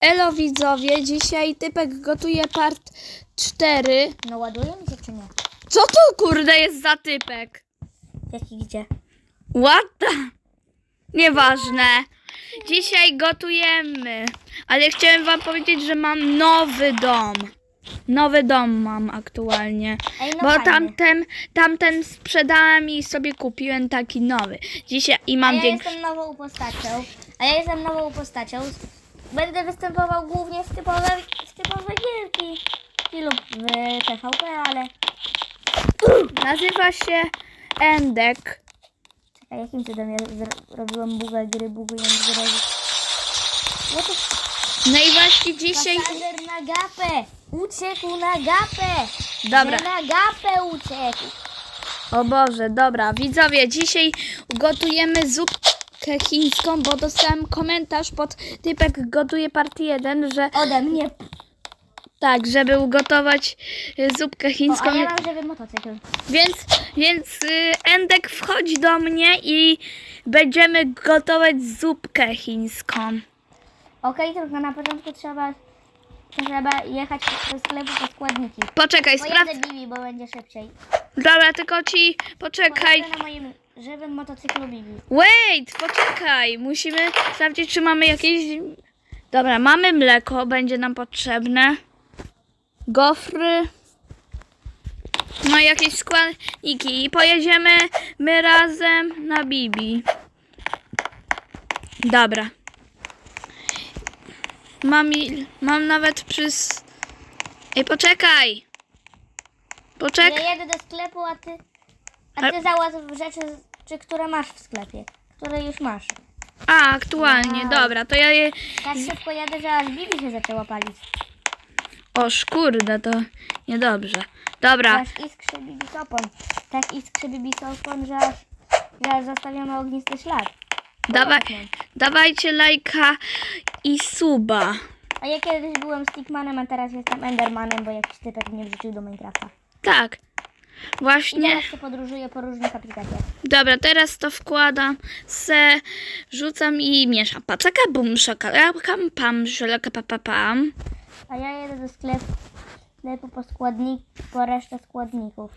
Elo widzowie, dzisiaj typek gotuje part 4. No ładuje mi się czy nie? Co to kurde jest za typek? Jaki gdzie? What the? Nieważne. Dzisiaj gotujemy, ale chciałem wam powiedzieć, że mam nowy dom. Nowy dom mam aktualnie. Ej, no Bo tamten, tamten sprzedałem i sobie kupiłem taki nowy. Dzisiaj i A mam ja większy. jestem nową postacią. A ja jestem nową postacią. Będę występował głównie w typowe, w typowe gierki. Lub w TVP, ale... Nazywa się Endek. Czekaj, jakim cudem ja zrobiłem buga gry, bugując grę? No to No i właśnie dzisiaj. pasażer na gapę! Uciekł na gapę! Dobra. Na gapę uciekł! O Boże, dobra, widzowie, dzisiaj gotujemy zupkę chińską, bo dostałem komentarz pod typek gotuje part 1, że Ode mnie. tak, żeby ugotować y, zupkę O, chińską. a ja mam żywy motocykl. Więc, więc y, Endek wchodź do mnie i będziemy gotować zupkę chińską. Okej, tylko na początku trzeba, trzeba jechać do sklepu po składniki. Poczekaj, sprawdź. Pojadę Bibi, bo będzie szybciej. Dobra, tylko ci poczekaj. Pojadę na moim żywym motocyklu Bibi. Wait, poczekaj. Musimy sprawdzić, czy mamy jakieś. Dobra, mamy mleko, będzie nam potrzebne. Gofry. No i jakieś składniki. I pojedziemy my razem na Bibi. Dobra. Mam, mam nawet przys... Ej, poczekaj. Poczekaj. Ja jedę do sklepu, a ty, a ty załatw rzeczy, czy które masz w sklepie. Które już masz. A, aktualnie, Wow. dobra, to ja je... Tak szybko jadę, że aż Bibi się zaczęła palić. O, szkurde, to niedobrze. Dobra, Aż iskrzy Bibi sopon. Tak iskrzy Bibi sopon, że aż, że aż zostawiamy ognisty ślad. dawaj, dawajcie lajka i suba. A ja kiedyś byłem Stickmanem, a teraz jestem Endermanem, bo jakiś typek mnie wrzucił do Minecrafta. Tak, właśnie. teraz się podróżuję po różnych aplikacjach. Dobra, teraz to wkładam, se rzucam i mieszam. Pacaka, bum, szakalakam, pam, szalaka, pa, pa, pam. A ja jedę do sklepu, sklepu po składnik, po resztę składników.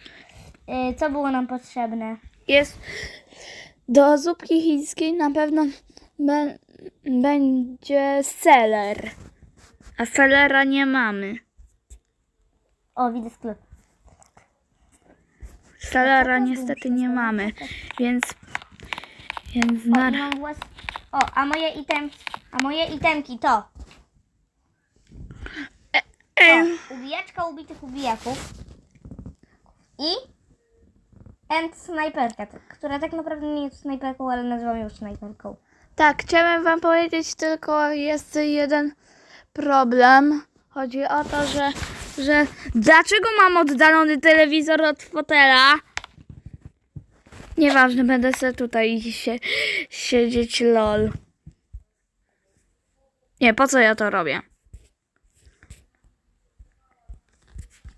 Yy, co było nam potrzebne? Jest do zupki chińskiej na pewno be, będzie seler. A selera nie mamy. O, widzę sklep. Selera niestety nie mamy, więc więc O, na włas... o a moje item, a moje itemki to Ej, o, ubijaczka ubitych ubijaków i and snajperka, która tak naprawdę nie jest snajperką, ale nazywam ją snajperką. Tak, chciałem wam powiedzieć tylko jest jeden problem. Chodzi o to, że, że dlaczego mam oddalony telewizor od fotela? Nieważne, będę sobie tutaj się, siedzieć lol. Nie, po co ja to robię?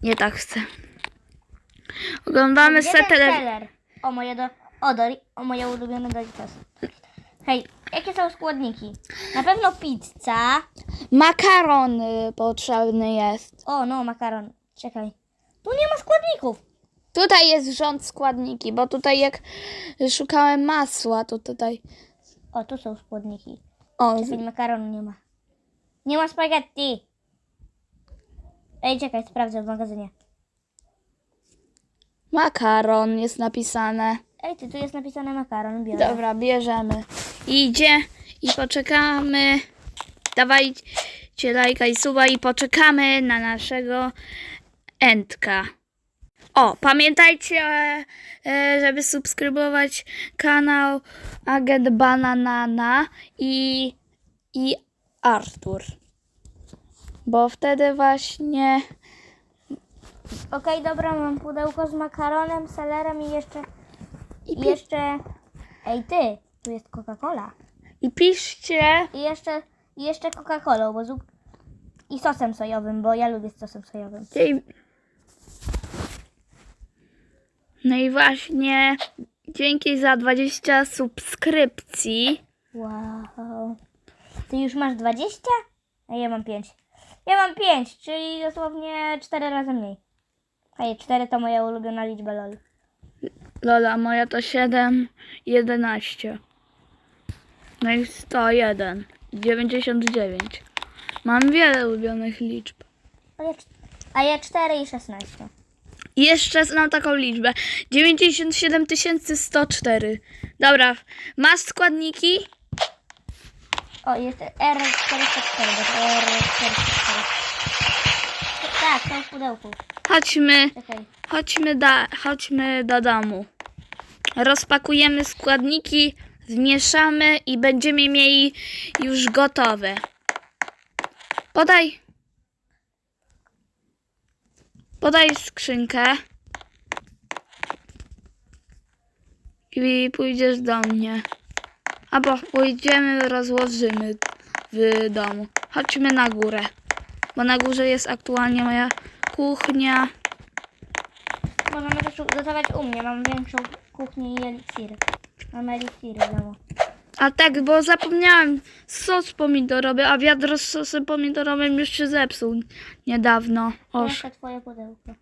Nie tak chcę. Oglądamy ten telewizor. O moje do... O, Dori... o moje ulubione Doritos. Hej, jakie są składniki? Na pewno pizza. Makaron y, potrzebny jest. O, no, makaron. Czekaj. Tu nie ma składników. Tutaj jest rząd składniki, bo tutaj jak szukałem masła, to tutaj. O, tu są składniki. O, Czekaj, makaronu nie ma. Nie ma spaghetti. Ej, czekaj, sprawdzę w magazynie. makaron jest napisane. Ej, ty, tu jest napisane makaron, biorę. Dobra, bierzemy. Idzie i poczekamy. Dawajcie lajka i suba i poczekamy na naszego Endka. O, pamiętajcie, e, e, żeby subskrybować kanał Agent Bananana i, i Artur. Bo wtedy właśnie Okej, dobra, mam pudełko z makaronem, selerem i jeszcze... I pi- jeszcze... Ej, ty, tu jest Coca-Cola. i piszcie I jeszcze, i jeszcze Coca-Colą, bo zup... I sosem sojowym, bo ja lubię z sosem sojowym. I... No i właśnie dzięki za 20 subskrypcji. Wow. Ty już masz 20? A ja mam 5. Ja mam 5, czyli dosłownie 4 razy mniej. Hej, 4 to moja ulubiona liczba lol. Lola, moja to 7, 11. No i 101, 99. Mam wiele ulubionych liczb. A ja, cz- a ja 4 i 16. I Jeszcze znam taką liczbę. 97 104. Dobra, masz składniki? O, jest R404, bo to R404. Tak, są w pudełku. Chodźmy, Czekaj. chodźmy, da, chodźmy do domu. Rozpakujemy składniki, zmieszamy i będziemy mieli już gotowe. Podaj. Podaj skrzynkę. I pójdziesz do mnie. Albo pójdziemy, rozłożymy w domu. Chodźmy na górę. Bo na górze jest aktualnie moja kuchnia. Możemy też gotować u mnie. Mam większą kuchnię i eliksiry. Mam eliksiry domu. A tak, bo zapomniałem sos pomidorowy, a wiadro z sosem pomidorowym już się zepsuł niedawno. Oż. Jeszcze twoje pudełko.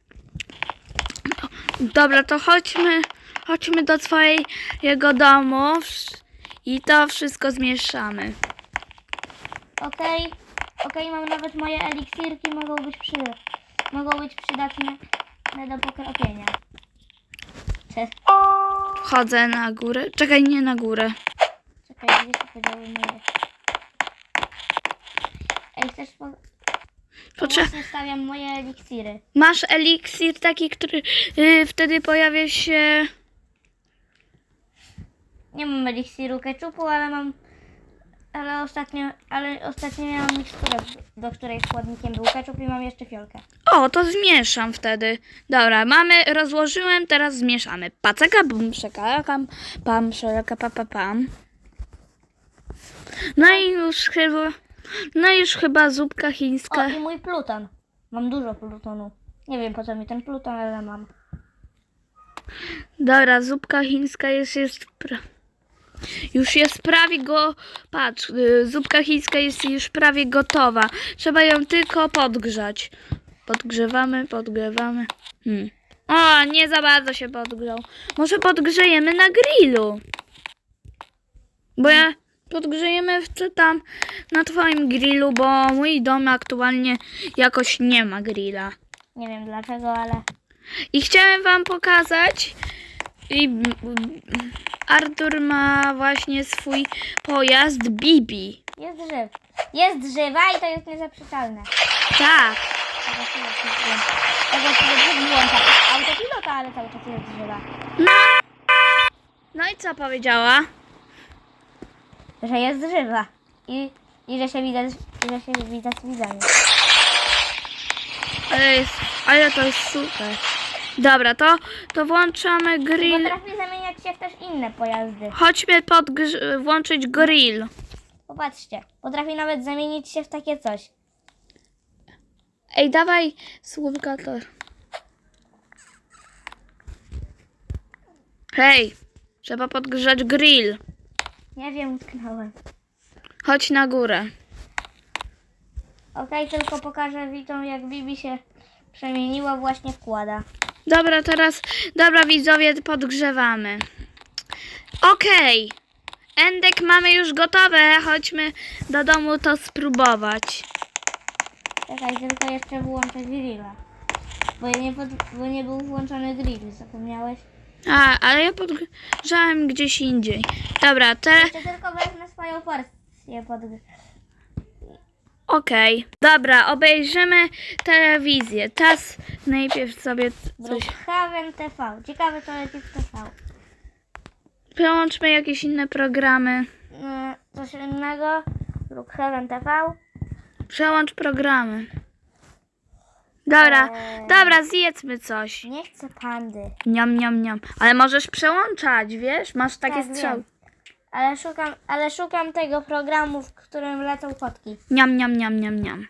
Dobra, to chodźmy, chodźmy do twojego domu i to wszystko zmieszamy. Okej. Okej, mam nawet moje eliksirki. Mogą być przy... Mogą być przydatne do pokropienia. Cześć. Chodzę na górę. Czekaj, nie na górę. Czekaj, gdzie się podziały moje? Ej, chcesz po... Potrze- stawiam moje eliksiry. Masz eliksir taki, który y, wtedy pojawia się. Nie mam eliksiru keczupu, ale mam... Ale ostatnio, ale ostatnio miałam miksturę, do której składnikiem był keczup i mam jeszcze fiolkę. O, to zmieszam wtedy. Dobra, mamy, rozłożyłem, teraz zmieszamy. Paceka, bum, szekakam, pam, szeka, pa, pa, pam. No i już chyba, no już chyba zupka O, chińska. i mój pluton. Mam dużo plutonu. Nie wiem po co mi ten pluton, ale mam. Dobra, zupka chińska jest, jest. Już jest prawie go, patrz, y, zupka chińska jest już prawie gotowa. Trzeba ją tylko podgrzać. Podgrzewamy, podgrzewamy. Hmm. O, nie za bardzo się podgrzał. Może podgrzejemy na grillu. Bo ja podgrzejemy w, tam na twoim grillu, bo mój dom aktualnie jakoś nie ma grilla. Nie wiem dlaczego, ale... I chciałem wam pokazać. I Artur ma właśnie swój pojazd Bibi. Jest żyw. Jest żywa i to jest niezaprzeczalne. Tak. Tego się jest włącza. Autopilota, ale cały czas jest żywa. No. No i co powiedziała? Że jest żywa. I, i że się widać, i że się widać widzenie. Ale, jest, ale to jest super. Dobra, to, to włączamy grill. potrafi zamieniać się w też inne pojazdy. Chodźmy podgrz- włączyć grill. Popatrzcie. Potrafi nawet zamienić się w takie coś. Ej, dawaj słówka to. Hej, trzeba podgrzać grill. Nie wiem, utknąłem. Chodź na górę. Okej, tylko pokażę widzom, jak Bibi się przemieniła, właśnie wkłada. Dobra, teraz, dobra widzowie, podgrzewamy. Okej. Endek mamy już gotowe. Chodźmy do domu to spróbować. Czekaj, tylko jeszcze włączę grilla. Bo, nie pod, bo nie był włączony grill, zapomniałeś? A, ale ja podgrzałem gdzieś indziej. Dobra, te... Jeszcze tylko wezmę swoją porcję pod... Okej. Dobra, obejrzymy telewizję. Teraz najpierw sobie coś... Brookhaven TV. Ciekawe co leci w TV. Przełączmy jakieś inne programy. Yy, coś innego. Brookhaven TV. Przełącz programy. Dobra, Eee. dobra, zjedzmy coś. Nie chcę pandy. Niam, niam, niam. Ale możesz przełączać, wiesz? Masz takie Tak, strzały. Ale szukam, ale szukam tego programu, w którym lecą kotki. Niam, niam, niam, niam, niam.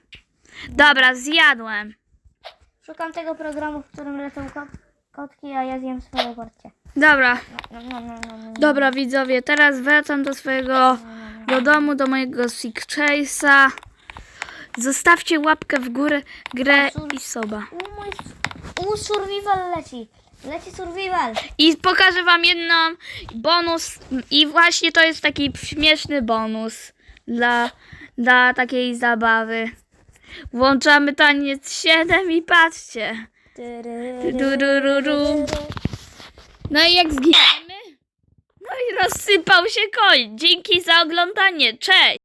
Dobra, zjadłem. Szukam tego programu, w którym lecą kot, kotki, a ja zjem swoje porcje. Dobra, No, no, no, no, no. dobra widzowie, teraz wracam do swojego, do domu, do mojego Sick Chase'a. Zostawcie łapkę w górę, grę i soba. U, mój... U, survival leci. Leci survival. I pokażę wam jedną bonus. I właśnie to jest taki śmieszny bonus dla, dla takiej zabawy. Włączamy taniec 7 i patrzcie. No i jak zginiemy? No i rozsypał się koń. Dzięki za oglądanie. Cześć!